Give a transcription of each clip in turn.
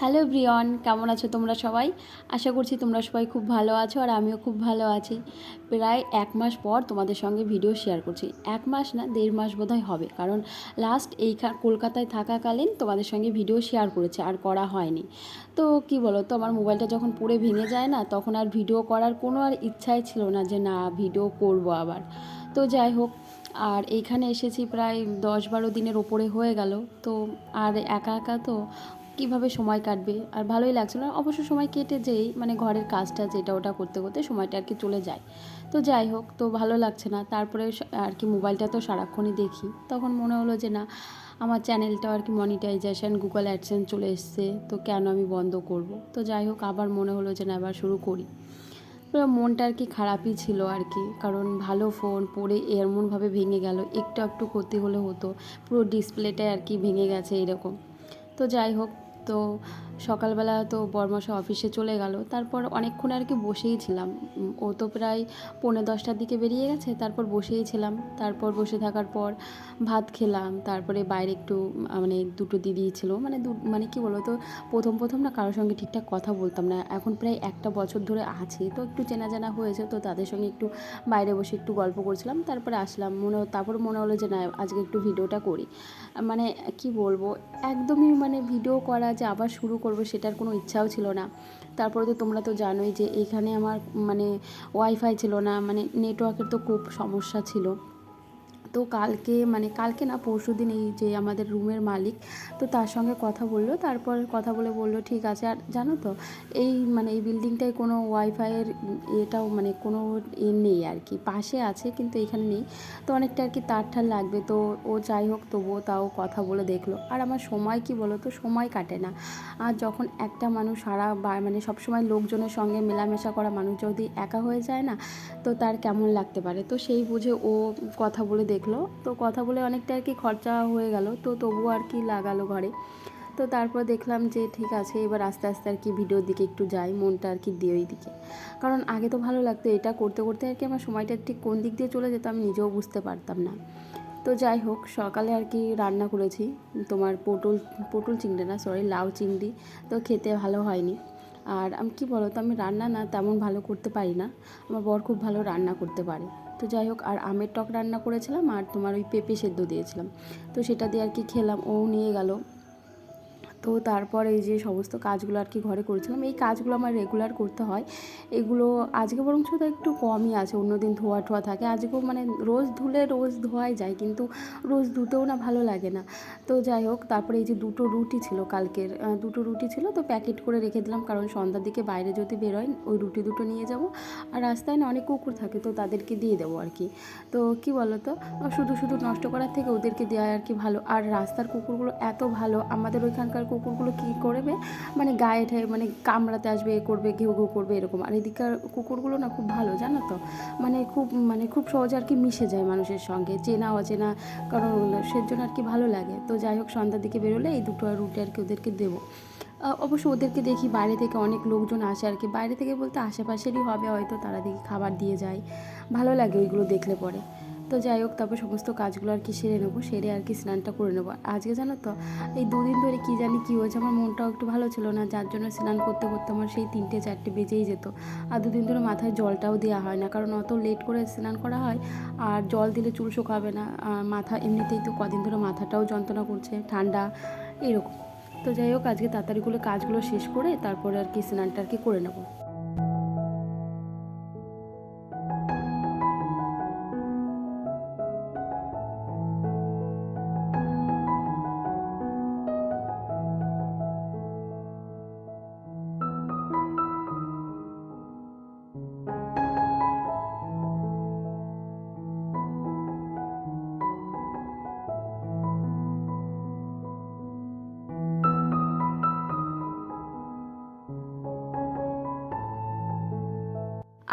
Hello Brian, কেমন আছো তোমরা সবাই? আশা করছি তোমরা সবাই খুব ভালো আছো আর আমিও খুব ভালো আছি। প্রায় এক মাস পর তোমাদের সঙ্গে ভিডিও শেয়ার করছি। এক মাস না, দেড় মাস বোধহয় হবে। কারণ লাস্ট এই কলকাতায় থাকাকালীন তোমাদের সঙ্গে ভিডিও শেয়ার করেছে, আর করা হয়নি। তো কি বলো তো, আমার মোবাইলটা যখন পুড়ে ভেঙে যায় না, তখন আর ভিডিও করার কোনো আর ইচ্ছাই ছিল না যে না ভিডিও করব আবার। তো যাই হোক, আর এইখানে এসেছি প্রায় দশ বারো দিনের ওপরে হয়ে গেল। তো আর একা একা তো কীভাবে সময় কাটবে? আর ভালোই লাগছিল অবশ্য সময় কেটে যেই মানে ঘরের কাজটা যেটা ওটা করতে করতে সময়টা আর কি চলে যায়। তো যাই হোক, তো ভালো লাগছে না। তারপরে আর কি মোবাইলটা তো সারাক্ষণই দেখি। তখন মনে হলো যে না, আমার চ্যানেলটা আর কি মনিটাইজেশন গুগল অ্যাডসেন্স চলে এসছে। তো কেন আমি বন্ধ করব? তো যাই হোক, আবার মনে হলো যে না, আবার শুরু করি। মনটা আর কি খারাপই ছিল আর কি। কারণ ভালো ফোন পরে এমনভাবে ভেঙে গেল, একটু একটু ক্ষতি হলে হতো। পুরো ডিসপ্লেটাই আর কি ভেঙে গেছে এরকম। তো যাই হোক তো সকালবেলা তো বর্মশা অফিসে চলে গেল। তারপর অনেকক্ষণ আর কি বসেই ছিলাম। ও তো প্রায় পৌনে দশটার দিকে বেরিয়ে গেছে, তারপর বসেই ছিলাম। তারপর বসে থাকার পর ভাত খেলাম, তারপরে বাইরে একটু মানে দুটো দিদি ছিল মানে দু মানে কি বলো তো, প্রথম প্রথম না কারোর সঙ্গে ঠিকঠাক কথা বলতাম না। এখন প্রায় একটা বছর ধরে আছে, তো একটু চেনা জানা হয়েছে, তো তাদের সঙ্গে একটু বাইরে বসে একটু গল্প করছিলাম, তারপরে আসলাম। মনে তারপর মনে হলো যে না, আজকে একটু ভিডিওটা করি। মানে কি বলব, একদমই মানে ভিডিও করা যে আবার শুরু করব সেটার কোনো ইচ্ছাও ছিল না। তারপরে তো তোমরা তো জানোই যে এখানে আমার মানে ওয়াইফাই ছিল না মানে নেটওয়ার্কের তো খুব সমস্যা ছিল। তো কালকে মানে কালকে না পরশু দিন এই যে আমাদের রুমের মালিক, তো তার সঙ্গে কথা বলল। তারপর কথা বলে বলল, ঠিক আছে। আর জানো তো, এই মানে এই বিল্ডিংটায় কোনো ওয়াইফাইয়ের এটাও মানে কোনো এ নেই আর কি। পাশে আছে কিন্তু এখানে নেই। তো অনেকটা আর কি তার ঠার লাগবে। তো ও যাই হোক, তবুও তাও কথা বলে দেখল। আর আমার সময় কি বলো তো, সময় কাটে না। আর যখন একটা মানুষ সারা মানে সবসময় লোকজনের সঙ্গে মেলামেশা করা মানুষ যদি একা হয়ে যায় না, তো তার কেমন লাগতে পারে? তো সেই বুঝে ও কথা বলে দেখ দেখল। তো কথা বলে অনেকটা আর কি খরচা হয়ে গেল। তো তবুও আর কি লাগালো ঘরে। তো তারপর দেখলাম যে ঠিক আছে, এবার আস্তে আস্তে আর কি ভিডিওর দিকে একটু যাই, মনটা আর কি দিয়ে ওই দিকে। কারণ আগে তো ভালো লাগতো, এটা করতে করতে আর কি আমার সময়টা ঠিক কোন দিক দিয়ে চলে যেত আমি নিজেও বুঝতে পারতাম না। তো যাই হোক, সকালে আর কি রান্না করেছি। তোমার পটল পটল চিংড়ি না সরি লাউ চিংড়ি। তো খেতে ভালো হয়নি। আর আমি কি বলো তো আমি রান্না না তেমন ভালো করতে পারি না। আমার বর খুব ভালো রান্না করতে পারে। তো যাই হোক, আর আমের টক রান্না করেছিলাম আর তোমার ওই পেঁপে সেদ্ধ দিয়েছিলাম। তো সেটা দিয়ে আর কি খেলাম, ও নিয়ে গেল। তো তারপর এই যে সমস্ত কাজগুলো আর কি ঘরে করেছিলাম, এই কাজগুলো আমার রেগুলার করতে হয়। এগুলো আজকে বরং শুধু একটু কমই আছে অন্যদিন ধোয়া ঠোয়া থাকে। আজকেও মানে রোজ ধুলে রোজ ধোয়াই যায়, কিন্তু রোজ ধুতেও না ভালো লাগে না। তো যাই হোক, তারপরে এই যে দুটো রুটি ছিল কালকের দুটো রুটি ছিল তো প্যাকেট করে রেখে দিলাম, কারণ সন্ধ্যার দিকে বাইরে যদি বেরোয়, ওই রুটি দুটো নিয়ে যাব। আর রাস্তায় না অনেক কুকুর থাকে, তো তাদেরকে দিয়ে দেবো আর কি। তো কি বলো তো শুধু শুধু নষ্ট করার থেকে ওদেরকে দেওয়া আর কি ভালো। আর রাস্তার কুকুরগুলো এত ভালো, আমাদের ওইখানকার কুকুরগুলো কী করবে? মানে গায়ে ঠে মানে কামড়াতে আসবে, এ করবে, ঘেউ ঘেউ করবে, এরকম। আর এদিকার কুকুরগুলো না খুব ভালো, জানো তো? মানে খুব মানে খুব সহজে আর কি মিশে যায় মানুষের সঙ্গে। চেনা, অচেনা, কারণ সেজন্য আর কি ভালো লাগে। তো যাই হোক, সন্ধ্যার দিকে বেরোলে এই দুটো রুটি আর কি ওদেরকে দেবো। অবশ্য ওদেরকে দেখি বাইরে থেকে অনেক লোকজন আসে আর কি। বাইরে থেকে বলতে আশেপাশেরই হবে, হয়তো তারা দেখি খাবার দিয়ে যায়। ভালো লাগে ওইগুলো দেখলে পরে। তো যাই হোক, তারপর সমস্ত কাজগুলো আর কি সেরে নেব, সেরে আর কি স্নানটা করে নেব। আজকে জানো তো, এই দুদিন ধরে কী জানি কী হয়েছে, আমার মনটাও একটু ভালো ছিল না, যার জন্য স্নান করতে করতে আমার সেই তিনটে চারটে বেজেই যেত। আর দুদিন ধরে মাথায় জলটাও দেওয়া হয় না, কারণ অত লেট করে স্নান করা হয়, আর জল দিলে চুল শোকাবে না, আর মাথা এমনিতেই তো কদিন ধরে মাথাটাও যন্ত্রণা করছে, ঠান্ডা, এরকম। তো যাই হোক, আজকে তাড়াতাড়িগুলো কাজগুলো শেষ করে তারপরে আর কি স্নানটা আর কি করে নেব।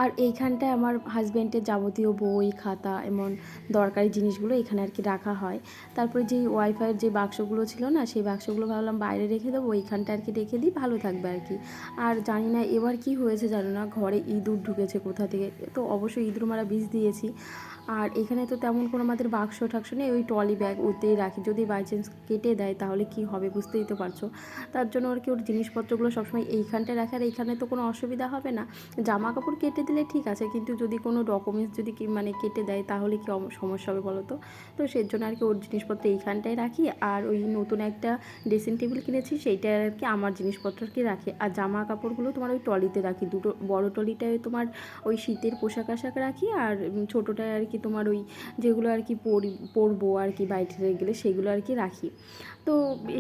আর এইখানটায় আমার হাজব্যান্ডের যাবতীয় বই, খাতা, এমন দরকারি জিনিসগুলো এখানে আর কি রাখা হয়। তারপরে যেই ওয়াইফাইয়ের যে বাক্সগুলো ছিল না, সেই বাক্সগুলো ভাবলাম বাইরে রেখে দেবো ওইখানটা আর কি রেখে দিই, ভালো থাকবে আর কি আর জানি না এবার কি হয়েছে জানো না, ঘরে ইঁদুর ঢুকেছে কোথা থেকে, তো অবশ্যই ইঁদুর মারা বীজ দিয়েছি। আর এখানে তো তেমন কোনো আমাদের বাক্স টাক্স নেই, ওই ট্রলি ব্যাগ ওতেই রাখি, যদি বাই চান্স কেটে দেয় তাহলে কি হবে বুঝতেই তো পারছ। তার জন্য আর কি ওর জিনিসপত্রগুলো সবসময় এইখানটায় রাখে, আর এইখানে তো কোনো অসুবিধা হবে না। জামা কাপড় কেটে দিলে ঠিক আছে, কিন্তু যদি কোনো ডকুমেন্টস যদি কি মানে কেটে দেয় তাহলে কি সমস্যা হবে বলো তো তো সেই জন্য আর কি ওর জিনিসপত্র এইখানটায় রাখি, আর ওই নতুন একটা ড্রেসিং টেবিল কিনেছি সেইটা আর কি আমার জিনিসপত্র আর কি রাখি। আর জামা কাপড়গুলো তোমার ওই টলিতে রাখি, দুটো বড় টলিটায় তোমার ওই শীতের পোশাক আশাক রাখি, আর ছোটোটায় আর কি তোমার ওই যেগুলো আর কি পরি, পরবো আর কি বাইরে গেলে সেগুলো আর কি রাখি। তো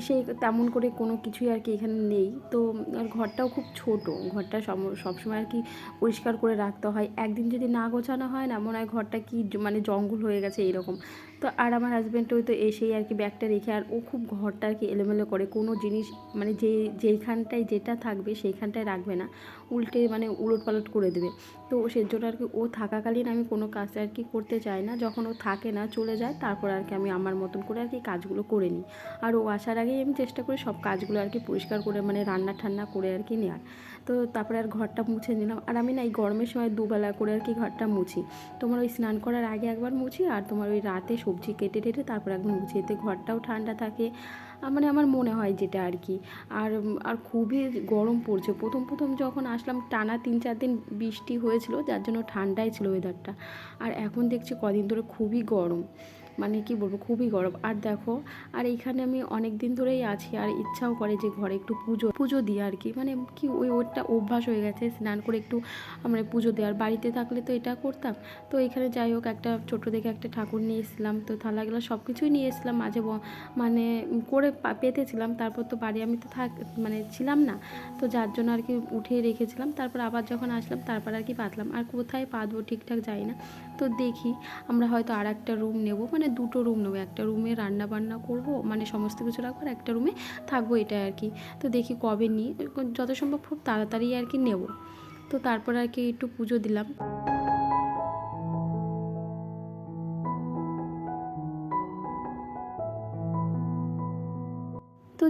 সে তেমন করে কোনো কিছুই আর কি এখানে নেই। তো আর ঘরটাও খুব ছোট, ঘরটা সম- সবসময় আর কি পরিষ্কার করে রাখতে হয়। একদিন যদি না গোছানো হয় না, মনে হয় ঘরটা কি মানে জঙ্গল হয়ে গেছে এরকম তো আর আমার হাজব্যান্ড ওই তো এসেই আর কি ব্যাগটা রেখে আর ও খুব ঘরটা আর কি এলোমেলো করে। কোনো জিনিস মানে যে, যেইখানটায় যেটা থাকবে সেইখানটায় রাখবে না। উল্টে মানে উলট পালট করে দেবে। তো সেই জন্য আর কি ও থাকাকালীন আমি কোনো কাজ আর কি করতে চাই না। যখন ও থাকে না, চলে যায়, তারপর আর কি আমি আমার মতন করে আর কি কাজগুলো করে নিই। আর ও আসার আগেই আমি চেষ্টা করি সব কাজগুলো আর কি পরিষ্কার করে মানে রান্না ঠান্না করে আর কি নেওয়ার তো তারপরে আর ঘরটা মুছে নিলাম। আর আমি না এই গরমের সময় দুবেলা করে আর কি ঘরটা মুছি। তোমার ওই স্নান করার আগে একবার মুছি, আর তোমার ওই রাতে সবজি কেটে টেটে তারপর একদম গুছিয়ে এতে ঘরটাও ঠান্ডা থাকে। মানে আমার মনে হয় যেটা আর কি। আর আর খুবই গরম পড়ছে। প্রথম প্রথম যখন আসলাম, টানা তিন, চার দিন বৃষ্টি হয়েছিল, যার জন্য ঠান্ডাই ছিল ওয়েদারটা আর এখন দেখছি কদিন ধরে খুবই গরম। মানে কি বলব, খুবই গরম। আর দেখো, আর এইখানে আমি অনেক দিন ধরেই আছি, আর ইচ্ছাও করে যে ঘরে একটু পুজো পুজো দিই আর কি। মানে কি ওই ওটা অভ্যাস হয়ে গেছে, স্নান করে একটু মানে পুজো দেওয়ার। বাড়িতে থাকলে তো এটা করতাম। তো এখানে যাই হোক, একটা ছোটো দেখে একটা ঠাকুর নিয়ে এসেছিলাম। তো থালাগুলো সব কিছুই নিয়ে এসেছিলাম মাঝে মানে করে পেতেছিলাম। তারপর তো বাড়ি আমি তো থাক মানে ছিলাম না। তো যার জন্য আর কি উঠিয়ে রেখেছিলাম। তারপর আবার যখন আসলাম, তারপর আর কি পাতলাম। আর কোথায় পাতবো ঠিকঠাক যাই না। তো দেখি, আমরা হয়তো আর একটা রুম নেব। মানে দুটো রুম নেব। একটা রুমে রান্না বান্না করব মানে সমস্ত কিছু রাখব আর একটা রুমে থাকব এটা আর কি। তো দেখি কবে নিই। যত সম্ভব খুব তাড়াতাড়ি আর কি নেব। তো তারপর আর কি একটু পুজো দিলাম।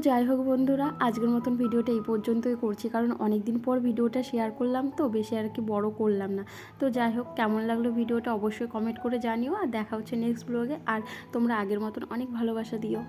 যাই হোক বন্ধুরা, আজকের মতন ভিডিওটা এই পর্যন্তই করছি। কারণ অনেক দিন পর ভিডিওটা শেয়ার করলাম তো, বেশি আর কি বড় করলাম না। তো যাই হোক, কেমন লাগল ভিডিওটা অবশ্যই কমেন্ট করে জানিও। আর দেখা হচ্ছে নেক্সট ব্লগে আর তোমরা আগের মতন অনেক ভালোবাসা দিও।